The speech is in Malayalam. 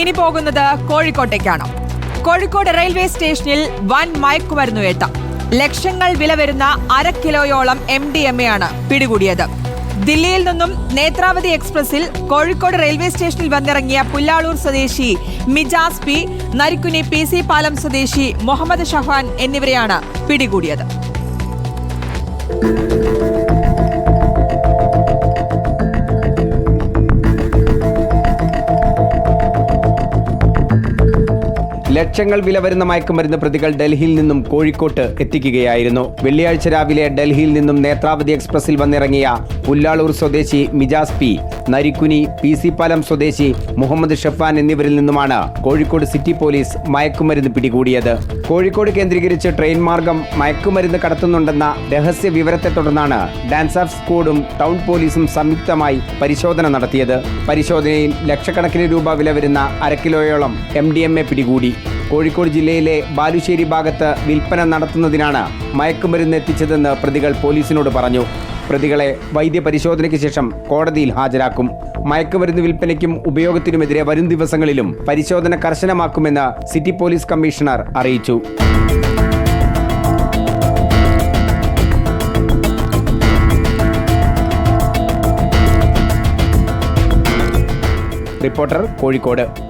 ഇനി പോകുന്നത് കോഴിക്കോട്ടേക്കാണ്. കോഴിക്കോട് റെയിൽവേ സ്റ്റേഷനിൽ വൻ മയക്കുമരുന്നു ഏട്ട ലക്ഷങ്ങൾ വില വരുന്ന അര കിലോയോളം എം ഡി എം എ ആണ് പിടികൂടിയത്. ദില്ലിയിൽ നിന്നും നേത്രാവതി എക്സ്പ്രസിൽ കോഴിക്കോട് റെയിൽവേ സ്റ്റേഷനിൽ വന്നിറങ്ങിയ പുല്ലാളൂർ സ്വദേശി Mijas P Narikkuni P C Palam സ്വദേശി മുഹമ്മദ് ഷഹാൻ എന്നിവരെയാണ് പിടികൂടിയത്. ലക്ഷങ്ങൾ വില വരുന്ന മയക്കുമരുന്ന് പ്രതികൾ ഡൽഹിയിൽ നിന്നും കോഴിക്കോട്ട് എത്തിക്കുകയായിരുന്നു. വെള്ളിയാഴ്ച രാവിലെ ഡൽഹിയിൽ നിന്നും നേത്രാവതി എക്സ്പ്രസിൽ വന്നിറങ്ങിയ പുല്ലാളൂർ സ്വദേശി Mijas P. Narikkuni P C Palam സ്വദേശി മുഹമ്മദ് ഷഫാൻ എന്നിവരിൽ നിന്നുമാണ് കോഴിക്കോട് സിറ്റി പോലീസ് മയക്കുമരുന്ന് പിടികൂടിയത്. കോഴിക്കോട് കേന്ദ്രീകരിച്ച് ട്രെയിൻ മാർഗം മയക്കുമരുന്ന് കടത്തുന്നുണ്ടെന്ന രഹസ്യ വിവരത്തെ തുടർന്നാണ് ഡാൻസ് ഓഫ് സ്ക്വാഡും ടൗൺ പോലീസും സംയുക്തമായി പരിശോധന നടത്തിയത്. പരിശോധനയിൽ ലക്ഷക്കണക്കിന് രൂപ വില വരുന്ന അരക്കിലോയോളം എം ഡി എം എ പിടികൂടി. കോഴിക്കോട് ജില്ലയിലെ ബാലുശ്ശേരി ഭാഗത്ത് വിൽപ്പന നടത്തുന്നതിനാണ് മയക്കുമരുന്ന് എത്തിച്ചതെന്ന് പ്രതികൾ പോലീസിനോട് പറഞ്ഞു. പ്രതികളെ വൈദ്യപരിശോധനയ്ക്ക് ശേഷം കോടതിയിൽ ഹാജരാക്കും. മയക്കുമരുന്ന് വിൽപ്പനയ്ക്കും ഉപയോഗത്തിനുമെതിരെ വരും ദിവസങ്ങളിലും പരിശോധന കർശനമാക്കുമെന്ന് സിറ്റി പോലീസ് കമ്മീഷണർ അറിയിച്ചു. റിപ്പോർട്ടർ കോഴിക്കോട്.